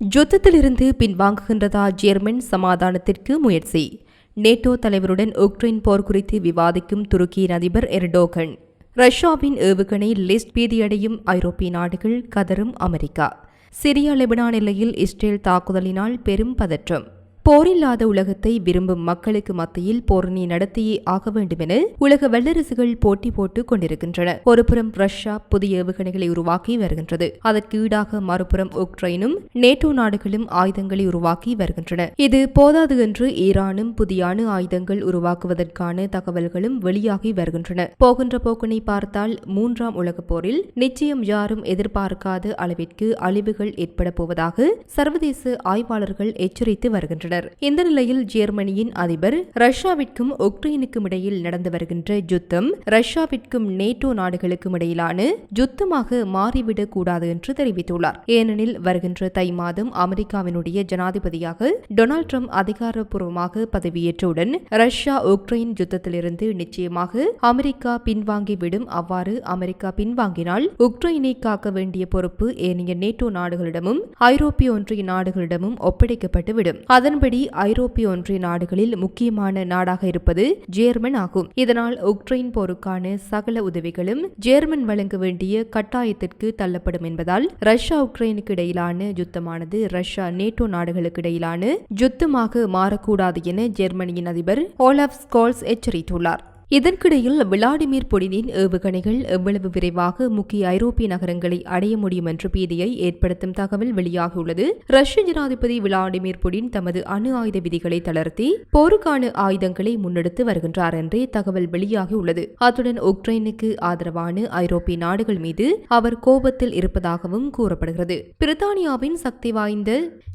யுத்தத்திலிருந்து பின்வாங்குகின்றதா German சமாதானத்திற்கு முயற்சி? NATO தலைவருடன் Ukraine போர் குறித்து விவாதிக்கும் துருக்கியின் அதிபர் எர்டோகன். ரஷ்யாவின் ஏவுகணை லிஸ்ட் பீதியடையும் ஐரோப்பிய நாடுகள் கதரும் அமெரிக்கா. சிரியா லெபனான் எல்லையில் இஸ்ரேல் தாக்குதலினால் பெரும் பதற்றம். போரில்லாத உலகத்தை விரும்பும் மக்களுக்கு மத்தியில் போரணி நடத்தியே ஆக வேண்டும் என உலக வல்லரசுகள் போட்டி போட்டுக் கொண்டிருக்கின்றன. ஒருபுறம் ரஷ்யா புதிய ஏவுகணைகளை உருவாக்கி வருகின்றது. அதற்கு ஈடாக மறுபுறம் உக்ரைனும் நேட்டோ நாடுகளும் ஆயுதங்களை உருவாக்கி வருகின்றன. இது போதாது என்று ஈரானும் புதிய அணு ஆயுதங்கள் உருவாக்குவதற்கான தகவல்களும் வெளியாகி வருகின்றன. போகின்ற போக்கினை பார்த்தால் மூன்றாம் உலகப் போரில் நிச்சயம் யாரும் எதிர்பார்க்காத அளவிற்கு அழிவுகள் ஏற்பட போவதாக சர்வதேச ஆய்வாளர்கள் எச்சரித்து வருகின்றனர். இந்த நிலையில் ஜெர்மனியின் அதிபர் ரஷ்யாவிற்கும் உக்ரைனுக்கும் இடையில் நடந்து வருகின்ற யுத்தம் ரஷ்யாவிற்கும் நேட்டோ நாடுகளுக்கும் இடையிலான யுத்தமாக மாறிவிடக் கூடாது என்று தெரிவித்துள்ளார். ஏனெனில் வருகின்ற தை மாதம் அமெரிக்காவினுடைய ஜனாதிபதியாக டொனால்ட் ட்ரம்ப் அதிகாரப்பூர்வமாக பதவியேற்றவுடன் ரஷ்யா உக்ரைன் யுத்தத்திலிருந்து நிச்சயமாக அமெரிக்கா பின்வாங்கிவிடும். அவ்வாறு அமெரிக்கா பின்வாங்கினால் உக்ரைனை காக்க வேண்டிய பொறுப்பு ஏனைய நேட்டோ நாடுகளிடமும் ஐரோப்பிய ஒன்றிய நாடுகளிடமும் ஒப்படைக்கப்பட்டுவிடும். அதன்படி ஐரோப்பிய ஒன்றிய நாடுகளில் முக்கியமான நாடாக இருப்பது ஜேர்மன் ஆகும். இதனால் உக்ரைன் போருக்கான சகல உதவிகளும் ஜேர்மன் வழங்க வேண்டிய கட்டாயத்திற்கு தள்ளப்படும் என்பதால் ரஷ்யா உக்ரைனுக்கு இடையிலான யுத்தமானது ரஷ்யா நேட்டோ நாடுகளுக்கு இடையிலான யுத்தமாக மாறக்கூடாது என ஜெர்மனியின் அதிபர் ஓலாப் ஸ்கால்ஸ் எச்சரித்துள்ளார். இதற்கிடையில் விளாடிமிர் புடினின் ஏவுகணைகள் எவ்வளவு விரைவாக முக்கிய ஐரோப்பிய நகரங்களை அடைய முடியும் என்ற பீதியை ஏற்படுத்தும் தகவல் வெளியாகியுள்ளது. ரஷ்ய ஜனாதிபதி விளாடிமிர் புடின் தமது அணு ஆயுத விதிகளை தளர்த்தி போருக்கான ஆயுதங்களை முன்னெடுத்து வருகின்றார் என்றே தகவல் வெளியாகியுள்ளது. அத்துடன் உக்ரைனுக்கு ஆதரவான ஐரோப்பிய நாடுகள் மீது அவர் கோபத்தில் இருப்பதாகவும் கூறப்படுகிறது. பிரித்தானியாவின் சக்தி வாய்ந்த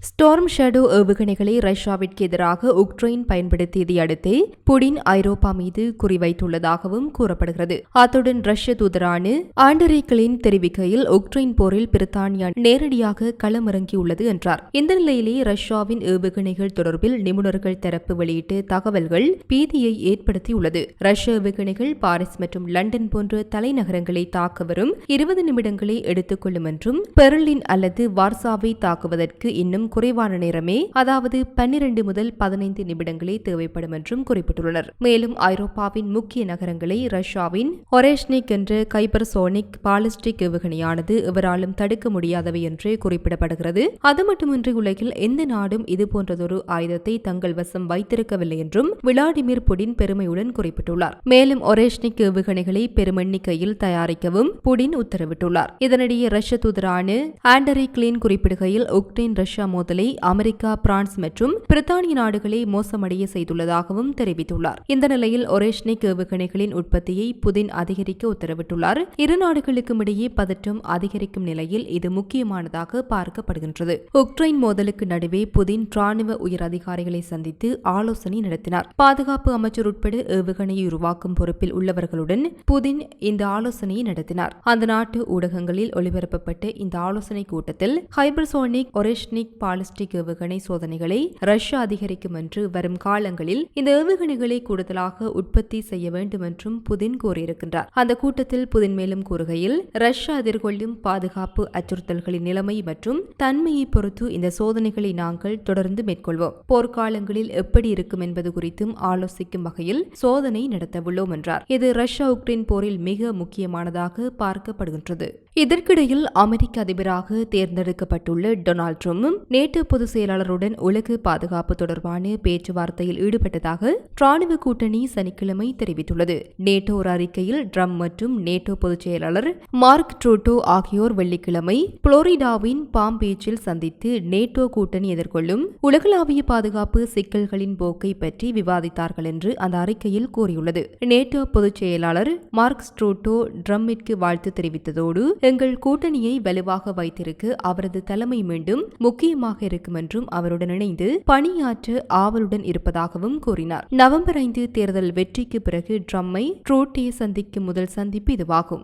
ஸ்டார்ம் ஷேடோ ஏவுகணைகளை ரஷ்யாவிற்கு எதிராக உக்ரைன் பயன்படுத்தியதை அடுத்தே புடின் ஐரோப்பா மீது குறி வைத்துள்ளதாகவும் கூறப்படுகிறது. அத்துடன் ரஷ்ய தூதரான ஆண்டரேக்களின் தெரிவிக்கையில் உக்ரைன் போரில் பிரித்தானியா நேரடியாக களமிறங்கியுள்ளது என்றார். இந்த நிலையிலே ரஷ்யாவின் ஏவுகணைகள் தொடர்பில் நிபுணர்கள் தரப்பு வெளியிட்டு தகவல்கள் பீதியை ஏற்படுத்தியுள்ளது. ரஷ்ய ஏவுகணைகள் பாரிஸ் மற்றும் லண்டன் போன்ற தலைநகரங்களை தாக்க வரும் இருபது நிமிடங்களை எடுத்துக்கொள்ளும் என்றும் பெர்லின் அல்லது வார்சாவை தாக்குவதற்கு இன்னும் குறைவான நேரமே அதாவது பன்னிரண்டு முதல் பதினைந்து நிமிடங்களே தேவைப்படும் என்றும் குறிப்பிட்டுள்ளனர். மேலும் ஐரோப்பாவின் முக்கிய நகரங்களை ரஷ்யாவின் ஒரேஷ்னிக் என்ற கைபர்சோனிக் பாலிஸ்டிக் ஏவுகணையானது எவராலும் தடுக்க முடியாதவை என்று குறிப்பிடப்படுகிறது. அது மட்டுமின்றி உலகில் எந்த நாடும் இதுபோன்றதொரு ஆயுதத்தை தங்கள் வசம் வைத்திருக்கவில்லை என்றும் விளாடிமிர் புடின் பெருமையுடன் குறிப்பிட்டுள்ளார். மேலும் ஒரேஷ்னிக் ஏவுகணைகளை பெருமெண்ணிக்கையில் தயாரிக்கவும் புடின் உத்தரவிட்டுள்ளார். இதனிடையே ரஷ்ய தூதரான ஆண்டரி கிளீன் குறிப்பிடுகையில் உக்ரைன் ரஷ்யா மோதலை அமெரிக்கா பிரான்ஸ் மற்றும் பிரித்தானிய நாடுகளை மோசமடைய செய்துள்ளதாகவும் தெரிவித்துள்ளார். இந்த நிலையில் ஒரேஷ்னிக் ஏவுகணைகளின் உற்பத்தியை புதின் அதிகரிக்க உத்தரவிட்டுள்ளார் இரு நாடுகளுக்கும் இடையே பதற்றம் அதிகரிக்கும் நிலையில் இது முக்கியமானதாக பார்க்கப்படுகின்றது. உக்ரைன் மோதலுக்கு நடுவே புதின் ராணுவ உயர் அதிகாரிகளை சந்தித்து ஆலோசனை நடத்தினார். பாதுகாப்பு அமைச்சர் உட்பட ஏவுகணையை உருவாக்கும் பொறுப்பில் உள்ளவர்களுடன் புதின் இந்த ஆலோசனையை நடத்தினார். அந்த நாட்டு ஊடகங்களில் ஒளிபரப்பப்பட்ட இந்த ஆலோசனை கூட்டத்தில் ஹைபர்சோனிக் ஒரேஷ்னிக் பாலிஸ்டிக் ஏவுகணை சோதனைகளை ரஷ்யா அதிகரிக்கும் என்று வரும் காலங்களில் இந்த ஏவுகணைகளை கூடுதலாக உற்பத்தி செய்ய வேண்டும் என்றும் புதின் கூறியிருக்கின்றார். அந்த கூட்டத்தில் புதின் மேலும் கூறுகையில் ரஷ்யா எதிர்கொள்ளும் பாதுகாப்பு அச்சுறுத்தல்களின் நிலைமை மற்றும் தன்மையை பொறுத்து இந்த சோதனைகளை நாங்கள் தொடர்ந்து மேற்கொள்வோம். போர்க்காலங்களில் எப்படி இருக்கும் என்பது குறித்தும் ஆலோசிக்கும் வகையில் சோதனை நடத்தவுள்ளோம் என்றார். இது ரஷ்யா உக்ரைன் போரில் மிக முக்கியமானதாக பார்க்கப்படுகின்றது. இதற்கிடையில் அமெரிக்க அதிபராக தேர்ந்தெடுக்கப்பட்டுள்ள டொனால்ட் ட்ரம்பும் நேட்டோ பொதுச் செயலாளருடன் உலக பாதுகாப்பு தொடர்பான பேச்சுவார்த்தையில் ஈடுபட்டதாக ராணுவ கூட்டணி சனிக்கிழமை தெரிவித்துள்ளது. நேட்டோ ஒரு அறிக்கையில் ட்ரம்ப் மற்றும் நேட்டோ பொதுச் செயலாளர் மார்க் ட்ரூட்டோ ஆகியோர் வெள்ளிக்கிழமை புளோரிடாவின் பாம் பீச்சில் சந்தித்து நேட்டோ கூட்டணி எதிர்கொள்ளும் உலகளாவிய பாதுகாப்பு சிக்கல்களின் போக்கை பற்றி விவாதித்தார்கள் என்று அந்த அறிக்கையில் கூறியுள்ளது. நேட்டோ பொதுச் செயலாளர் மார்க் ஸ்ட்ரூட்டோ ட்ரம்மிற்கு வாழ்த்து தெரிவித்ததோடு எங்கள் கூட்டணியை வலுவாக வைத்திருக்க. அவரது தலைமை மீண்டும் முக்கியமாக இருக்கும் என்றும் அவருடன் இணைந்து பணியாற்ற ஆவலுடன் இருப்பதாகவும் கூறினார். நவம்பர் ஐந்து தேர்தல் வெற்றிக்கு பிறகு ட்ரம்மை ட்ரோட்டியை சந்திக்கும் முதல் சந்திப்பு இதுவாகும்.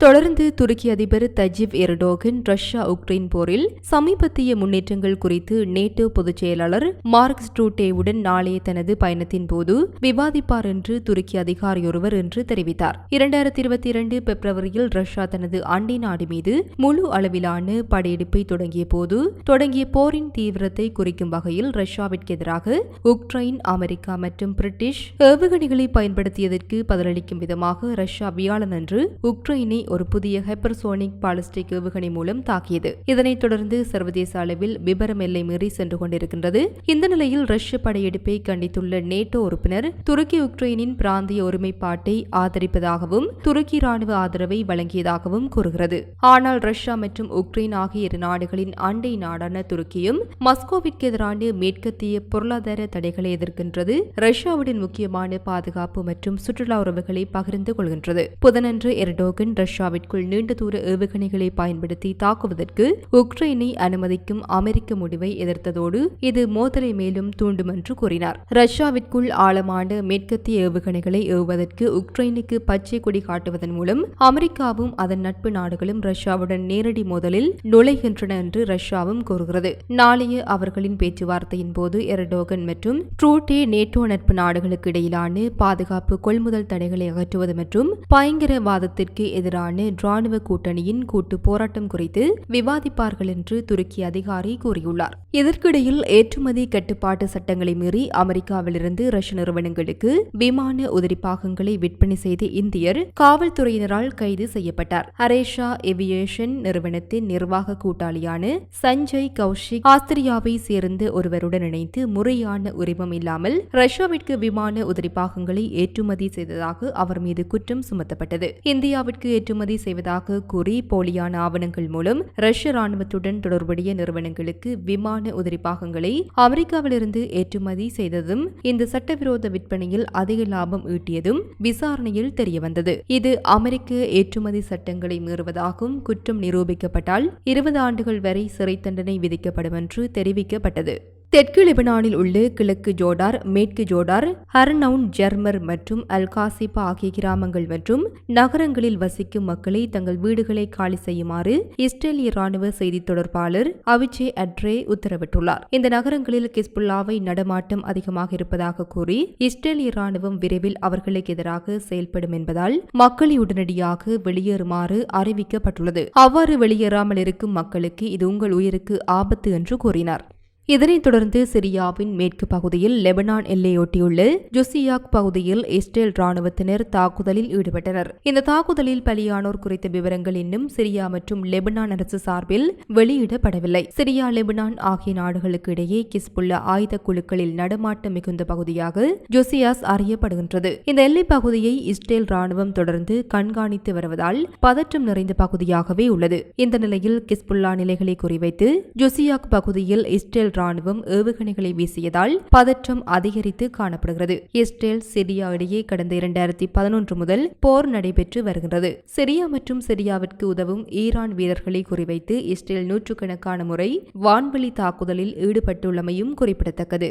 தொடர்ந்து துருக்கி அதிபர் தஜிப் எர்டோகன் ரஷ்யா உக்ரைன் போரில் சமீபத்திய முன்னேற்றங்கள் குறித்து நேட்டோ பொதுச் செயலாளர் மார்க் ஸ்ட்ரூட்டேவுடன் நாளைய தனது பயணத்தின் போது விவாதிப்பார் என்று துருக்கி அதிகாரியொருவர் என்று தெரிவித்தார். இரண்டாயிரத்தி இருபத்தி இரண்டு பிப்ரவரியில் ரஷ்யா தனது அண்டை நாடு மீது முழு அளவிலான படையெடுப்பை தொடங்கிய போது தொடங்கிய போரின் தீவிரத்தை குறிக்கும் வகையில் ரஷ்யாவிற்கு எதிராக உக்ரைன் அமெரிக்கா மற்றும் பிரிட்டிஷ் ஏவுகணைகளை பயன்படுத்தியதற்கு பதிலளிக்கும் விதமாக ரஷ்யா வியாழனன்று உக்ரைனை ஒரு புதிய ஹைப்பர்சோனிக் பாலிஸ்டிக் ஏவுகணை மூலம் தாக்கியது. இதனைத் தொடர்ந்து சர்வதேச அளவில் விபரம் எல்லை மீறி சென்று கொண்டிருக்கின்றது. இந்த நிலையில் ரஷ்ய படையெடுப்பை கண்டித்துள்ள நேட்டோ உறுப்பினர் துருக்கி உக்ரைனின் பிராந்திய ஒருமைப்பாட்டை ஆதரிப்பதாகவும் துருக்கி ராணுவ ஆதரவை வழங்கியதாகவும் கூறுகிறது. ஆனால் ரஷ்யா மற்றும் உக்ரைன் ஆகிய இரு நாடுகளின் அண்டை நாடான துருக்கியும் மஸ்கோவிற்கு எதிரான மேற்கத்திய பொருளாதார தடைகளை எதிர்க்கின்றது. ரஷ்யாவுடன் முக்கியமான பாதுகாப்பு மற்றும் சுற்றுலா உறவுகளை பகிர்ந்து கொள்கின்றது. புதனன்று எர்டோகன் ரஷ்யாவிற்குள் நீண்ட தூர ஏவுகணைகளை பயன்படுத்தி தாக்குவதற்கு உக்ரைனை அனுமதிக்கும் அமெரிக்க முடிவை எதிர்த்ததோடு இது மோதலை மேலும் தூண்டும் என்று கூறினார். ரஷ்யாவிற்குள் ஆழமான மேற்கத்திய ஏவுகணைகளை ஏவுவதற்கு உக்ரைனுக்கு பச்சை கொடி காட்டுவதன் மூலம் அமெரிக்காவும் அதன் நட்பு நாடுகளும் ரஷ்யாவுடன் நேரடி மோதலில் நுழைகின்றன என்று ரஷ்யாவும் கூறுகிறது. நாளைய அவர்களின் பேச்சுவார்த்தையின் போது எரடோகன் மற்றும் ட்ரூட்டே நேட்டோ நட்பு நாடுகளுக்கு இடையிலான பாதுகாப்பு கொள்முதல் தடைகளை அகற்றுவது மற்றும் பயங்கரவாதத்திற்கு எதிரான ராணுவ கூட்டணியின் கூட்டு போராட்டம் குறித்து விவாதிப்பார்கள் என்று துருக்கி அதிகாரி கூறியுள்ளார். இதற்கிடையில் ஏற்றுமதி கட்டுப்பாட்டு சட்டங்களை மீறி அமெரிக்காவிலிருந்து ரஷ்ய நிறுவனங்களுக்கு விமான உதிரி பாகங்களை விற்பனை செய்த இந்தியர் காவல்துறையினரால் கைது செய்யப்பட்டார். ஹரேஷா ஏவியேஷன் நிறுவனத்தின் நிர்வாக கூட்டாளியான சஞ்சய் கௌஷிக் ஆஸ்திரியாவை சேர்ந்த ஒருவருடன் இணைந்து முறையான உரிமம் இல்லாமல் ரஷ்யாவிற்கு விமான உதிரி பாகங்களை ஏற்றுமதி செய்ததாக அவர் மீது குற்றம் சுமத்தப்பட்டது. இந்தியாவிற்கு ஏற்றுமதி செய்வதாக கூறி போலியான ஆவணங்கள் மூலம் ரஷ்ய ராணுவத்துடன் தொடர்புடைய நிறுவனங்களுக்கு விமான உதிரி பாகங்களை அமெரிக்காவிலிருந்து ஏற்றுமதி செய்ததும் இந்த சட்டவிரோத விற்பனையில் அதிக லாபம் ஈட்டியதும் விசாரணையில் தெரியவந்தது. இது அமெரிக்க ஏற்றுமதி சட்டங்களை மீறுவதாகவும் குற்றம் நிரூபிக்கப்பட்டால் இருபது ஆண்டுகள் வரை சிறை தண்டனை விதிக்கப்படும் என்று தெரிவிக்கப்பட்டது. தெற்கு லெபனானில் உள்ள கிழக்கு ஜோடார் மேற்கு ஜோடார் ஹர்னவுன் ஜெர்மர் மற்றும் அல்காசிபா ஆகிய கிராமங்கள் மற்றும் நகரங்களில் வசிக்கும் மக்களை தங்கள் வீடுகளை காலி செய்யுமாறு இஸ்ரேலிய ராணுவ செய்தி தொடர்பாளர் அவிச்சே அட்ரே உத்தரவிட்டுள்ளார். இந்த நகரங்களில் கிஸ்புல்லாவை நடமாட்டம் அதிகமாக இருப்பதாக கூறி இஸ்ரேலிய ராணுவம் விரைவில் அவர்களுக்கு எதிராக செயல்படும் என்பதால் மக்களை உடனடியாக வெளியேறுமாறு அறிவிக்கப்பட்டுள்ளது. அவ்வாறு வெளியேறாமல் இருக்கும் மக்களுக்கு இது உங்கள் உயிருக்கு ஆபத்து என்று கூறினார். இதனைத் தொடர்ந்து சிரியாவின் மேற்கு பகுதியில் லெபனான் எல்லையொட்டியுள்ள ஜொசியாக் பகுதியில் இஸ்ரேல் ராணுவத்தினர் தாக்குதலில் ஈடுபட்டனர். இந்த தாக்குதலில் பலியானோர் குறித்த விவரங்கள் இன்னும் சிரியா மற்றும் லெபனான் அரசு சார்பில் வெளியிடப்படவில்லை. சிரியா லெபனான் ஆகிய நாடுகளுக்கு இடையே கிஸ்புல்லா ஆயுத குழுக்களில் நடமாட்டம் மிகுந்த பகுதியாக ஜொசியாஸ் அறியப்படுகின்றது. இந்த எல்லைப் பகுதியை இஸ்ரேல் ராணுவம் தொடர்ந்து கண்காணித்து வருவதால் பதற்றம் நிறைந்த பகுதியாகவே உள்ளது. இந்த நிலையில் கிஸ்புல்லா நிலைகளை குறிவைத்து ஜொசியாக் பகுதியில் இஸ்ரேல் ராணுவம் ஏவுகணைகளை வீசியதால் பதற்றம் அதிகரித்து காணப்படுகிறது. இஸ்ரேல் சிரியா இடையே கடந்த இரண்டாயிரத்தி பதினொன்று முதல் போர் நடைபெற்று வருகின்றது. சிரியா மற்றும் சிரியாவிற்கு உதவும் ஈரான் வீரர்களை குறிவைத்து இஸ்ரேல் நூற்றுக்கணக்கான முறை வான்வெளி தாக்குதலில் ஈடுபட்டுள்ளமையும் குறிப்பிடத்தக்கது.